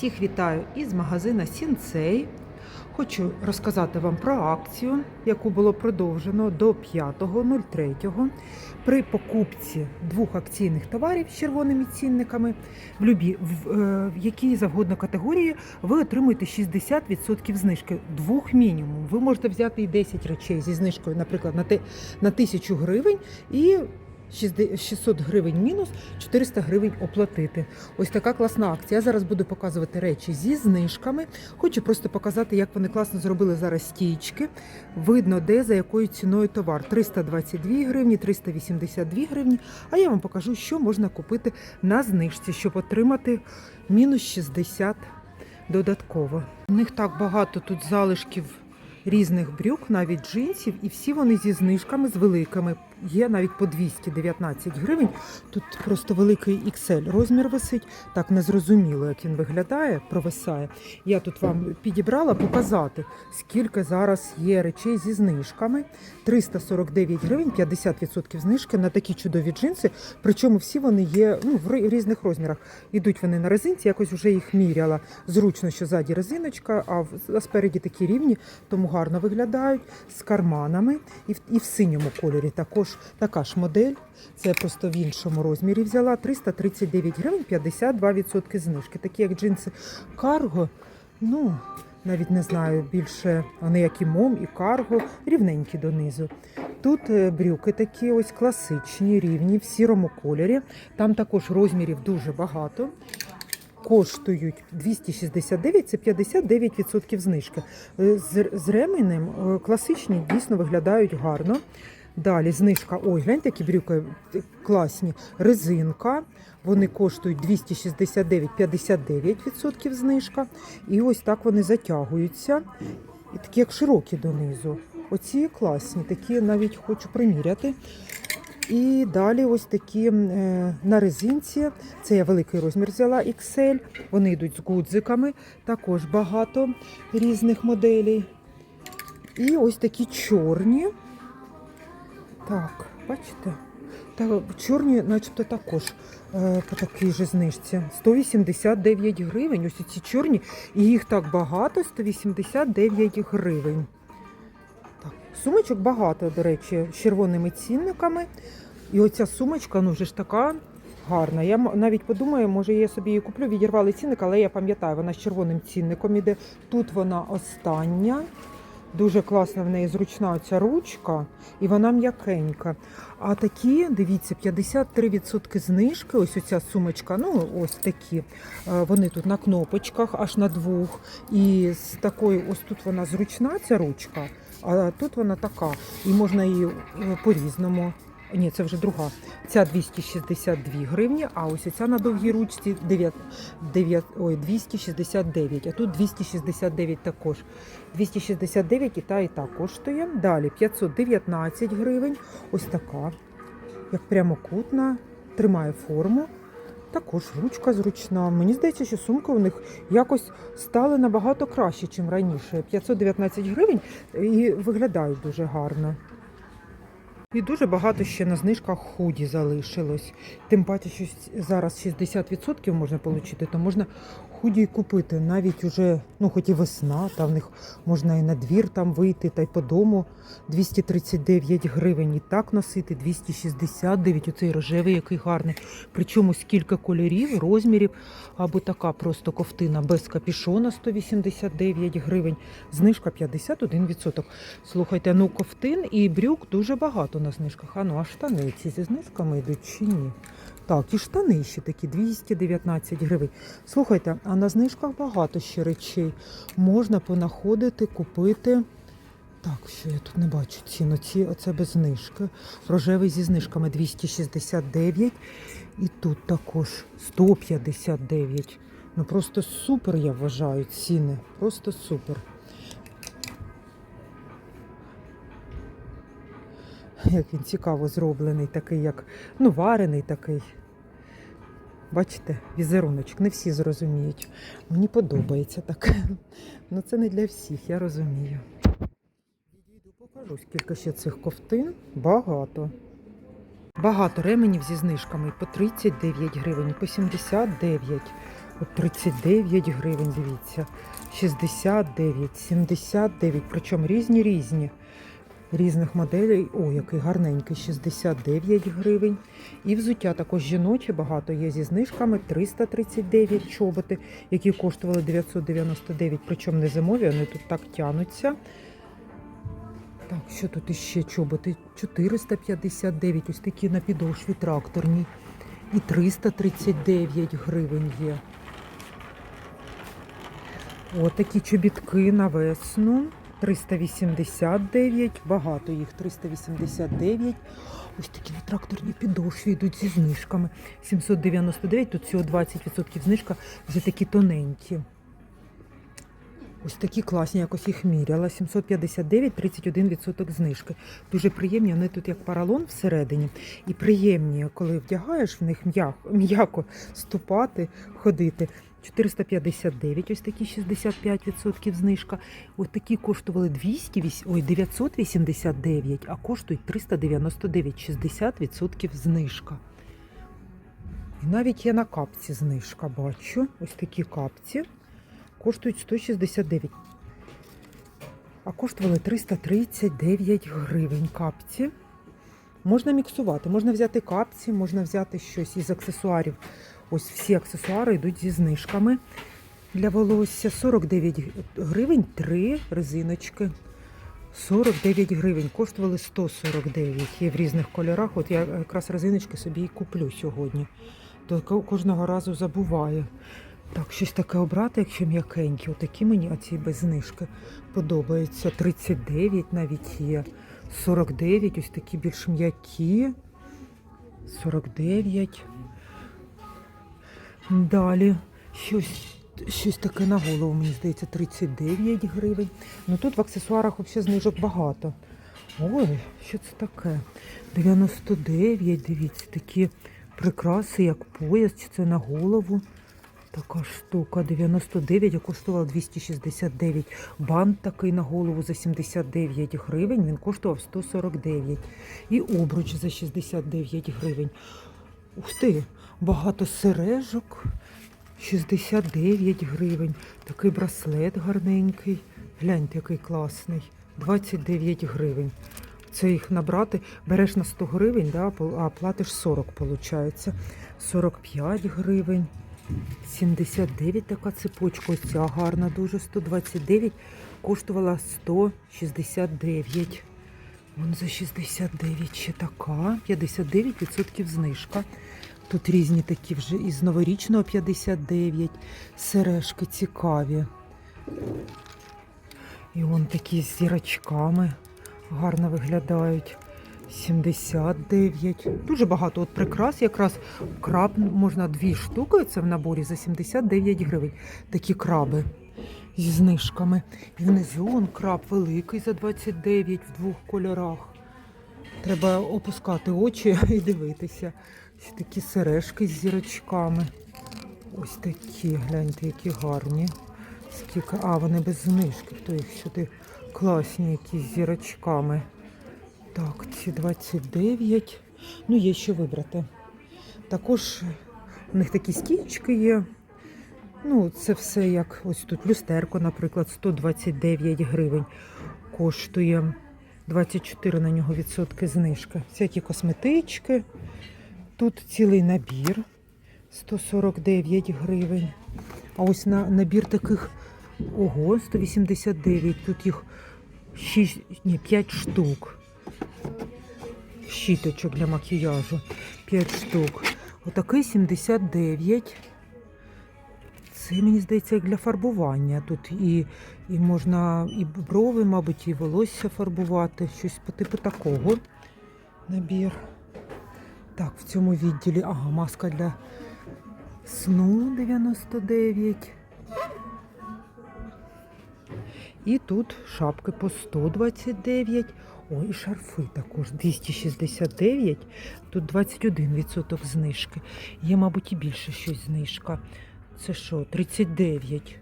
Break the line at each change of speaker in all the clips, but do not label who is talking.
Всіх вітаю із магазина Сінцей. Хочу розказати вам про акцію, яку було продовжено до 5.03. При покупці двох акційних товарів з червоними цінниками в, любі, в, е, в якій завгодно категорії ви отримуєте 60% знижки. Двох мінімум. Ви можете взяти і 10 речей зі знижкою, наприклад, на, те, на 1000 гривень і 600 гривень мінус 400 гривень оплатити. Ось така класна акція. Я зараз буду показувати речі зі знижками. Хочу просто показати, як вони класно зробили зараз стічки. Видно, де за якою ціною товар. 322 гривні, 382 гривні. А я вам покажу, що можна купити на знижці, щоб отримати мінус 60 додатково. У них так багато тут залишків різних брюк, навіть джинсів, і всі вони зі знижками, з великими. Є навіть по 219 гривень. Тут просто великий XL розмір висить. Так незрозуміло, як він виглядає, провисає. Я тут вам підібрала показати, скільки зараз є речей зі знижками. 349 гривень, 50% знижки на такі чудові джинси. Причому всі вони є ну, в різних розмірах. Ідуть вони на резинці, якось вже їх міряла. Зручно, що ззаді резиночка, а спереді такі рівні, тому гарно виглядають з карманами і в, і в синьому кольорі також така ж модель. Це просто в іншому розмірі взяла. 339 гривень, 52% знижки. Такі як джинси карго. Ну, навіть не знаю, більше вони як і мом, і карго, рівненькі донизу. Тут е, брюки такі ось класичні, рівні, в сірому кольорі. Там також розмірів дуже багато. Коштують 269, це 59% знижки. Е, З, з ременем е, класичні дійсно виглядають гарно. Далі знижка. Ой, гляньте, які брюки класні. Резинка. Вони коштують 269, 59% знижка. І ось так вони затягуються. І такі як широкі донизу. Оці класні, такі навіть хочу приміряти. І далі ось такі е, на резинці. Це я великий розмір взяла XL. Вони йдуть з гудзиками, також багато різних моделей. І ось такі чорні. Так, бачите? Та чорні, начебто, також е, по такій же знижці. 189 гривень. Ось ці чорні, і їх так багато, 189 гривень. Так, сумочок багато, до речі, з червоними цінниками. І оця сумочка, ну вже ж така гарна. Я навіть подумаю, може я собі її куплю, відірвали цінник, але я пам'ятаю, вона з червоним цінником іде. Тут вона остання. Дуже класна в неї зручна ця ручка, і вона м'якенька. А такі, дивіться, 53% знижки. Ось оця сумочка, ну ось такі. Е, Вони тут на кнопочках, аж на двох. І з такою, ось тут вона зручна, ця ручка, а тут вона така. І можна її е, по-різному. Ні, це вже друга. Ця 262 гривні, а ось ця на довгій ручці 9, 9, ой, 269, а тут 269 також. 269 і та і та коштує. Далі 519 гривень. Ось така, як прямокутна, тримає форму. Також ручка зручна. Мені здається, що сумки у них якось стали набагато краще, ніж раніше. 519 гривень і виглядають дуже гарно. І дуже багато ще на знижках худі залишилось. Тим паче, що зараз 60% можна отримати, то можна худі купити. Навіть уже, ну хоч і весна, та в них можна і на двір там вийти, та й по дому 239 гривень. І так носити 269, оцей рожевий, який гарний. Причому скільки кольорів, розмірів, або така просто ковтина без капішона 189 гривень. Знижка 51%. Слухайте, ну ковтин і брюк дуже багато на знижках. А ну, а штани ці зі знижками йдуть чи ні? Так, і штани ще такі 219 гривень. Слухайте, а на знижках багато ще речей. Можна понаходити, купити. Так, що я тут не бачу ціну. Ці оце без знижки. Рожевий зі знижками 269. І тут також 159. Ну просто супер, я вважаю, ціни. Просто супер. Як він цікаво зроблений, такий, як ну, варений такий. Бачите, візеруночок, не всі зрозуміють. Мені подобається таке. Ну це не для всіх, я розумію. Відійду, покажу, скільки ще цих ковтин. Багато. Багато ременів зі знижками по 39 гривень, по 79. От 39 гривень, дивіться. 69, 79, причому різні різні. Різних моделей. О, який гарненький, 69 гривень. І взуття також жіноче багато є зі знижками 339 чоботи, які коштували 999, причому не зимові, вони тут так тянуться. Так, що тут іще чоботи? 459, ось такі на підошві тракторні. І 339 гривень є. О, такі чобітки на весну. 389, багато їх 389. Ось такі на тракторні підошві йдуть зі знижками. 799, тут всього 20% знижка, вже такі тоненькі. Ось такі класні, якось їх міряла. 759, 31% знижки. Дуже приємні, вони тут як паралон всередині. І приємні, коли вдягаєш в них м'яко, м'яко ступати, ходити. 459, ось такі 65% знижка. Ось такі коштували 200, ой, 989, а коштують 399, 60% знижка. І навіть є на капці знижка, бачу. Ось такі капці коштують 169. А коштували 339 гривень капці. Можна міксувати, можна взяти капці, можна взяти щось із аксесуарів. Ось всі аксесуари йдуть зі знижками для волосся. 49 гривень, три резиночки. 49 гривень, коштували 149. Є в різних кольорах. От я якраз резиночки собі і куплю сьогодні. То кожного разу забуваю. Так, щось таке обрати, якщо м'якенькі. Отакі мені, а ці без знижки подобаються. 39 навіть є. 49, ось такі більш м'які. 49. Далі щось, щось таке на голову, мені здається, 39 гривень. Ну тут в аксесуарах взагалі знижок багато. Ой, що це таке? 99, дивіться, такі прикраси, як пояс, чи це на голову. Така штука 99, а коштувала 269. Бант такий на голову за 79 гривень, він коштував 149. І обруч за 69 гривень. Ух ти, багато сережок. 69 гривень. Такий браслет гарненький. Гляньте, який класний. 29 гривень. Це їх набрати, береш на 100 гривень, да, а платиш 40, виходить. 45 гривень. 79 така цепочка, ось ця гарна, дуже 129, коштувала 169. Вон за 69 ще така, 59% знижка. Тут різні такі вже із новорічного 59, сережки цікаві. І вон такі з зірочками гарно виглядають. 79. Дуже багато от прикрас. Якраз краб можна дві штуки. Це в наборі за 79 гривень. Такі краби зі знижками. І внизу он краб великий за 29 в двох кольорах. Треба опускати очі і дивитися. Ще такі сережки з зірочками. Ось такі, гляньте, які гарні. Скільки, а, вони без знижки. Хто їх сюди класні, якісь з зірочками. Так, ці 29. Ну, є що вибрати. Також у них такі стічки є. Ну, це все як ось тут люстерко, наприклад, 129 гривень коштує. 24 на нього відсотки знижки. Всякі косметички. Тут цілий набір 149 гривень. А ось на набір таких ого, 189. Тут їх 6, ні, 5 штук. Щіточок для макіяжу. 5 штук. Отакий 79. Це, мені здається, як для фарбування. Тут і, і можна і брови, мабуть, і волосся фарбувати. Щось по типу такого. Набір. Так, в цьому відділі. Ага, маска для сну 99. І тут шапки по 129. Ой, шарфи також 269. Тут 21% знижки. Є, мабуть, і більше щось знижка. Це що, 39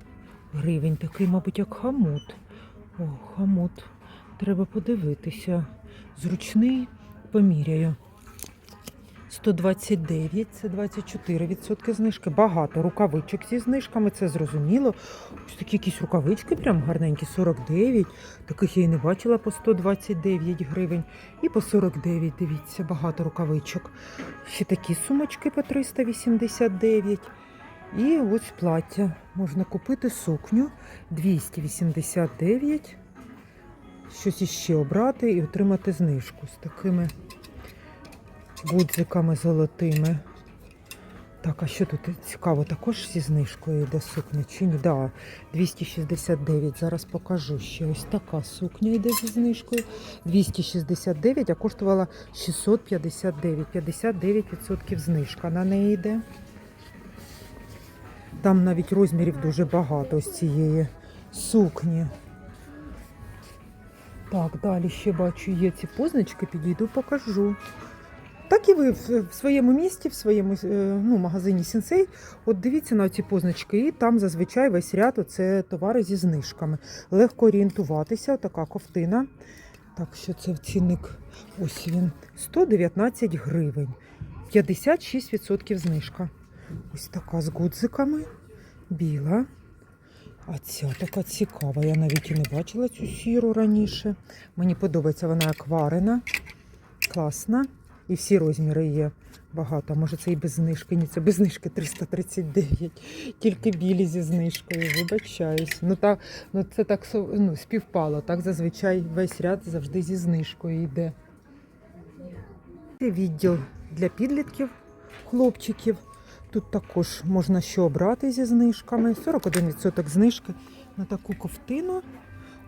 гривень. Такий, мабуть, як хамут. О, хамут. Треба подивитися. Зручний поміряю. 129, це 24% знижки. Багато рукавичок зі знижками, це зрозуміло. Ось такі якісь рукавички прям гарненькі, 49. Таких я і не бачила по 129 гривень. І по 49, дивіться, багато рукавичок. Ще такі сумочки по 389. І ось плаття. Можна купити сукню 289. Щось іще обрати і отримати знижку з такими гудзиками золотими. Так, а що тут цікаво, також зі знижкою йде сукня чи ні? Да, 269. Зараз покажу ще. Ось така сукня йде зі знижкою. 269, а коштувала 659. 59% знижка на неї йде. Там навіть розмірів дуже багато ось цієї сукні. Так, далі ще бачу, є ці позначки, підійду, покажу. Так і ви в своєму місті, в своєму е, ну, магазині Сінсей, от дивіться на ці позначки, і там зазвичай весь ряд це товари зі знижками. Легко орієнтуватися, така ковтина. Так, що це цінник? Ось він. 119 гривень. 56% знижка. Ось така з гудзиками. Біла. А ця така цікава. Я навіть і не бачила цю сіру раніше. Мені подобається вона як варена. Класна. І всі розміри є багато. Може це і без знижки. Ні, це без знижки 339. Тільки білі зі знижкою. Вибачаюсь. Ну, та, ну це так ну, співпало. Так зазвичай весь ряд завжди зі знижкою йде. Це відділ для підлітків, хлопчиків. Тут також можна що обрати зі знижками. 41% знижки на таку ковтину.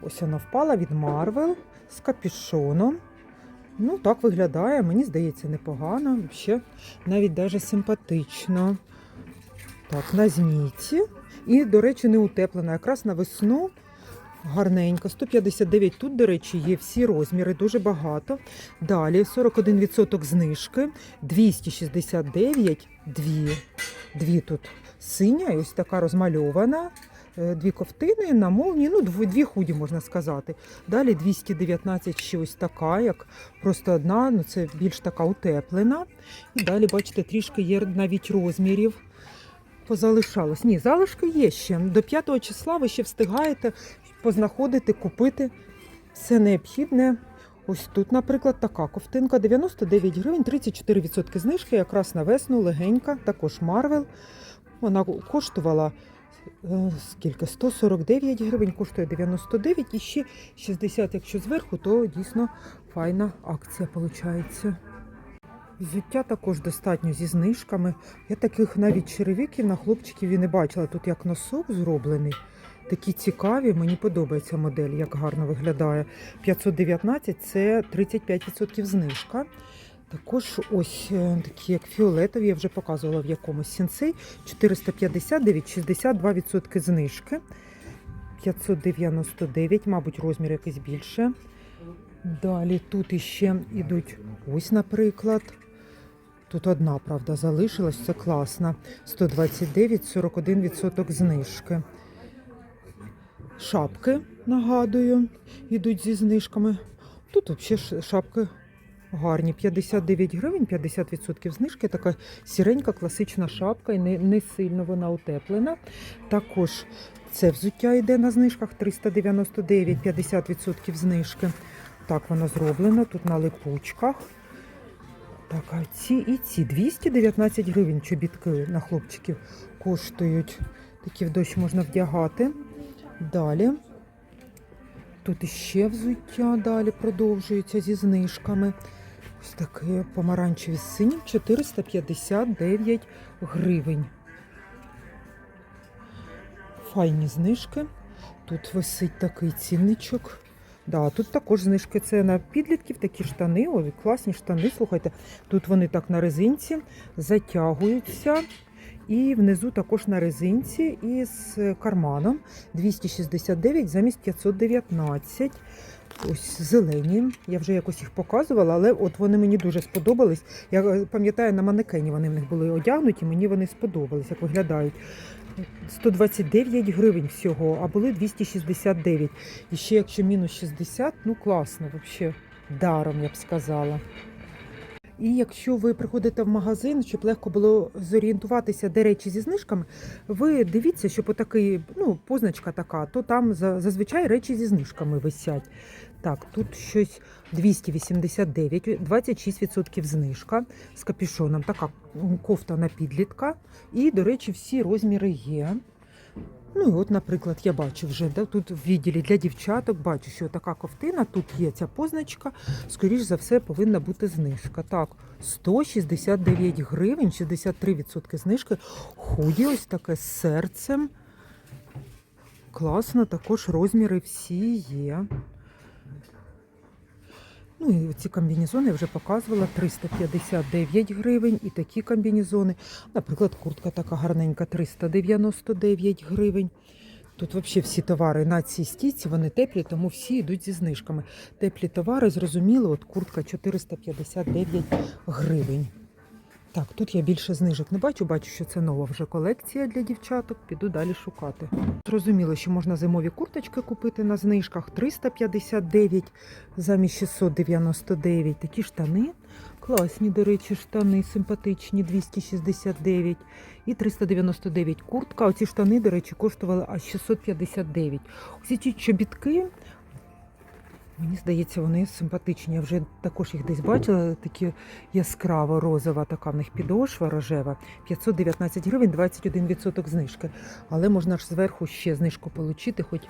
Ось вона впала від Marvel з капюшоном. Ну, так виглядає, мені здається, непогано. Взагалі, навіть даже симпатично. Так, на змійці. І, до речі, не утеплена. Якраз на весну гарненько. 159 тут, до речі, є всі розміри, дуже багато. Далі 41% знижки, 269, дві. Дві тут синя і ось така розмальована. Е, Дві ковтини на молні, ну дві худі можна сказати. Далі 219 ще ось така, як просто одна, ну це більш така утеплена. І далі, бачите, трішки є навіть розмірів. Позалишалось. Ні, залишки є ще. До 5 числа ви ще встигаєте познаходити, купити все необхідне. Ось тут, наприклад, така ковтинка 99 гривень, 34% знижки, якраз на весну, легенька, також Марвел. Вона коштувала скільки? 149 гривень, коштує 99 і ще 60, якщо зверху, то дійсно файна акція виходить. Взуття також достатньо зі знижками. Я таких навіть черевиків на хлопчиків і не бачила. Тут як носок зроблений. Такі цікаві, мені подобається модель, як гарно виглядає. 519 це 35% знижка. Також ось е, такі, як фіолетові, я вже показувала в якомусь сенсей. 459, 62% знижки. 599, мабуть, розмір якийсь більше. Далі тут іще йдуть ось, наприклад. Тут одна, правда, залишилась, це класно. 129, 41% знижки. Шапки, нагадую, йдуть зі знижками. Тут взагалі шапки гарні. 59 гривень, 50% знижки. Така сіренька класична шапка і не, не сильно вона утеплена. Також це взуття йде на знижках 399, 50% знижки. Так воно зроблено. Тут на липучках. Так, а ці і ці 219 гривень чобітки на хлопчиків коштують. Такі в дощ можна вдягати. Далі. Тут іще взуття далі продовжується зі знижками. Ось таке помаранчеві з синім 459 гривень. Файні знижки. Тут висить такий цінничок. Да, тут також знижки. Це на підлітків такі штани. О, класні штани. Слухайте, тут вони так на резинці затягуються. І внизу також на резинці із карманом 269 замість 519. Ось зелені. Я вже якось їх показувала, але от вони мені дуже сподобались. Я пам'ятаю, на манекені вони в них були одягнуті, мені вони сподобались, як виглядають. 129 гривень всього, а були 269. І ще якщо мінус 60, ну класно, взагалі, даром я б сказала. І якщо ви приходите в магазин, щоб легко було зорієнтуватися, де речі зі знижками, ви дивіться, щоб отакий, ну, позначка така, то там зазвичай речі зі знижками висять. Так, тут щось 289, 26% знижка з капюшоном. Така кофта на підлітка. І, до речі, всі розміри є. Ну і от, наприклад, я бачу вже да, тут в відділі для дівчаток, бачу, що така ковтина, тут є ця позначка, скоріш за все, повинна бути знижка. Так, 169 гривень, 63% знижки. Худі ось таке з серцем. Класно, також розміри всі є. Ну і ці комбінезони я вже показувала 359 гривень. І такі комбінезони. Наприклад, куртка така гарненька 399 гривень. Тут взагалі всі товари на цій стійці, вони теплі, тому всі йдуть зі знижками. Теплі товари, зрозуміло, от куртка 459 гривень. Так, тут я більше знижок не бачу. Бачу, що це нова вже колекція для дівчаток. Піду далі шукати. Зрозуміло, що можна зимові курточки купити на знижках 359 замість 699. Такі штани. Класні, до речі, штани симпатичні, 269 і 399 куртка. Оці штани, до речі, коштували аж 659. Усі ці чобітки, мені здається, вони симпатичні. Я вже також їх десь бачила. Такі яскраво розова, така в них підошва рожева. 519 гривень, 21% знижки. Але можна ж зверху ще знижку отримати, хоч,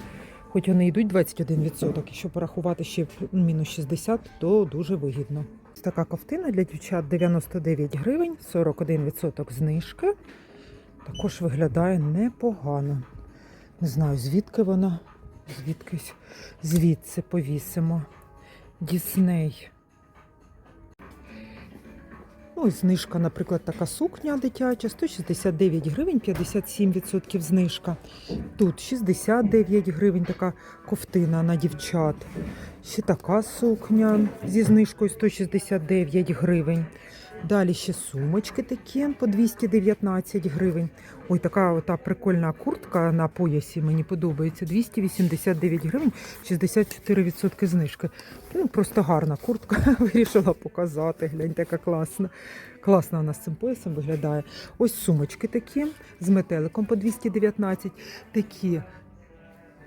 хоч вони йдуть 21%. Якщо порахувати ще мінус 60, то дуже вигідно. Така ковтина для дівчат 99 гривень, 41% знижки. Також виглядає непогано. Не знаю, звідки вона. Звідкись звідси повісимо. Дісней. Ось знижка, наприклад, така сукня дитяча, 169 гривень, 57% знижка. Тут 69 гривень така ковтина на дівчат. Ще така сукня зі знижкою 169 гривень. Далі ще сумочки такі по 219 гривень. Ой, така ота прикольна куртка на поясі мені подобається. 289 гривень, 64% знижки. Ну, просто гарна куртка. Вирішила показати. Глянь, така класна. Класно вона з цим поясом виглядає. Ось сумочки такі з метеликом по 219. Такі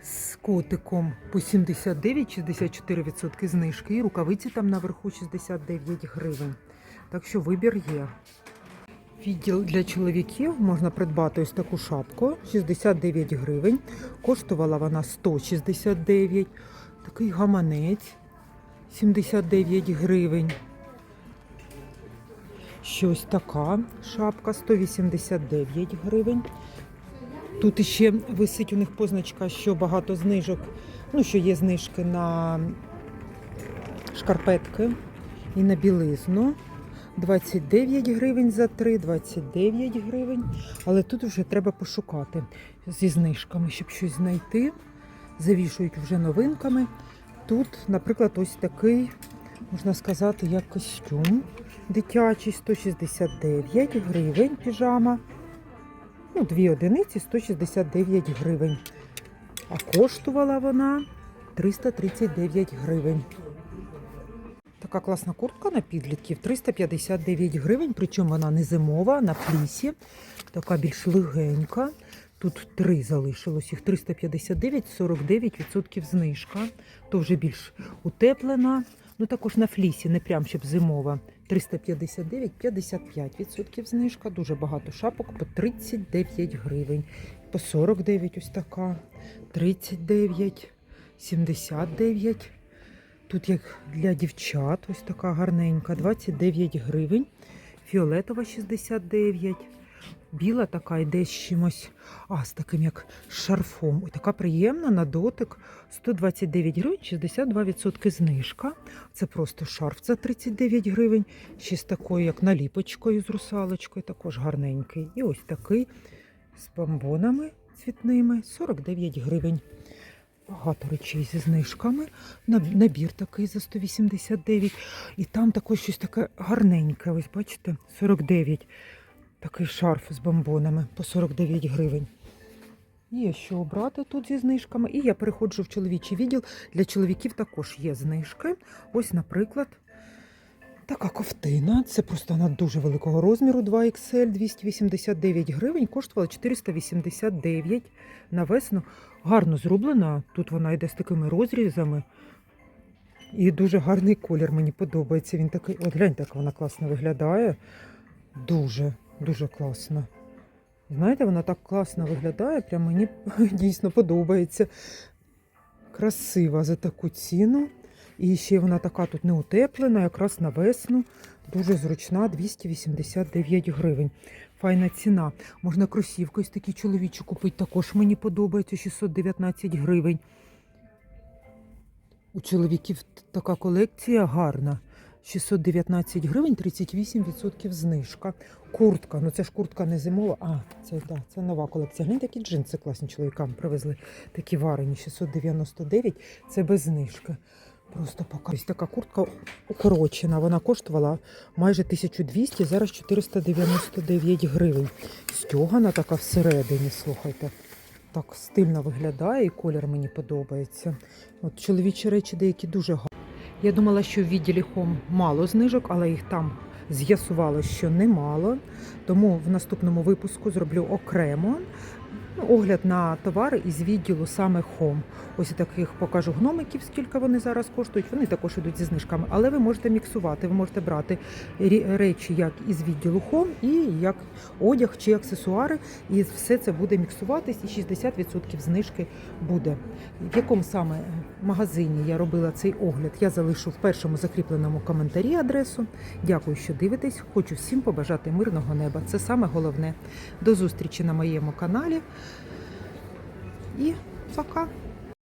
з котиком по 79, 64% знижки. І рукавиці там наверху 69 гривень. Так що вибір є. Відділ для чоловіків можна придбати ось таку шапку 69 гривень. Коштувала вона 169. Такий гаманець 79 гривень. Щось така шапка 189 гривень. Тут іще висить у них позначка, що багато знижок. Ну, що є знижки на шкарпетки і на білизну. 29 гривень за 3, 29 гривень. Але тут вже треба пошукати зі знижками, щоб щось знайти. Завішують вже новинками. Тут, наприклад, ось такий, можна сказати, як костюм дитячий 169 гривень піжама. Ну, дві одиниці 169 гривень. А коштувала вона 339 гривень. Така класна куртка на підлітків 359 гривень, причому вона не зимова, на флісі. Така більш легенька. Тут три залишилось, їх 359, 49% знижка. То вже більш утеплена. Ну також на флісі, не прям щоб зимова. 359, 55% знижка. Дуже багато шапок по 39 гривень. По 49 ось така, 39, 79. Тут як для дівчат, ось така гарненька, 29 гривень, фіолетова 69, біла така йде з чимось, а з таким як шарфом. Ой, така приємна на дотик. 129 гривень, 62% знижка. Це просто шарф за 39 гривень. Ще з такою, як наліпочкою з русалочкою, також гарненький. І ось такий з бомбонами цвітними 49 гривень. Багато речей зі знижками. Набір такий за 189. І там також щось таке гарненьке. Ось бачите, 49. Такий шарф з бомбонами по 49 гривень. Є що обрати тут зі знижками. І я переходжу в чоловічий відділ. Для чоловіків також є знижки. Ось, наприклад, Така ковтина, це просто вона дуже великого розміру, 2XL, 289 гривень, коштувала 489 на весну. Гарно зроблена. Тут вона йде з такими розрізами. І дуже гарний колір, мені подобається. Він такий, от гляньте, як вона класно виглядає. Дуже, дуже класно. Знаєте, вона так класно виглядає, прям мені дійсно подобається. Красива за таку ціну. І ще вона така тут не утеплена, якраз на весну. Дуже зручна, 289 гривень. Файна ціна. Можна кросівку ось такі чоловічі купити. Також мені подобається 619 гривень. У чоловіків така колекція гарна. 619 гривень, 38% знижка. Куртка, ну це ж куртка не зимова, а це, да, це нова колекція. Гляньте, такі джинси класні чоловікам привезли. Такі варені, 699, це без знижки. Просто покажу. Ось така куртка укорочена. Вона коштувала майже 1200, зараз 499 гривень. Стьогана така всередині, слухайте. Так стильно виглядає і колір мені подобається. От чоловічі речі деякі дуже гарні. Я думала, що в відділі Хом мало знижок, але їх там з'ясувало, що немало. Тому в наступному випуску зроблю окремо ну, огляд на товари із відділу саме Home. Ось таких покажу гномиків, скільки вони зараз коштують. Вони також йдуть зі знижками, але ви можете міксувати, ви можете брати речі як із відділу Home і як одяг чи аксесуари. І все це буде міксуватись, і 60% знижки буде. В якому саме магазині я робила цей огляд, я залишу в першому закріпленому коментарі адресу. Дякую, що дивитесь. Хочу всім побажати мирного неба. Це саме головне. До зустрічі на моєму каналі. І пока!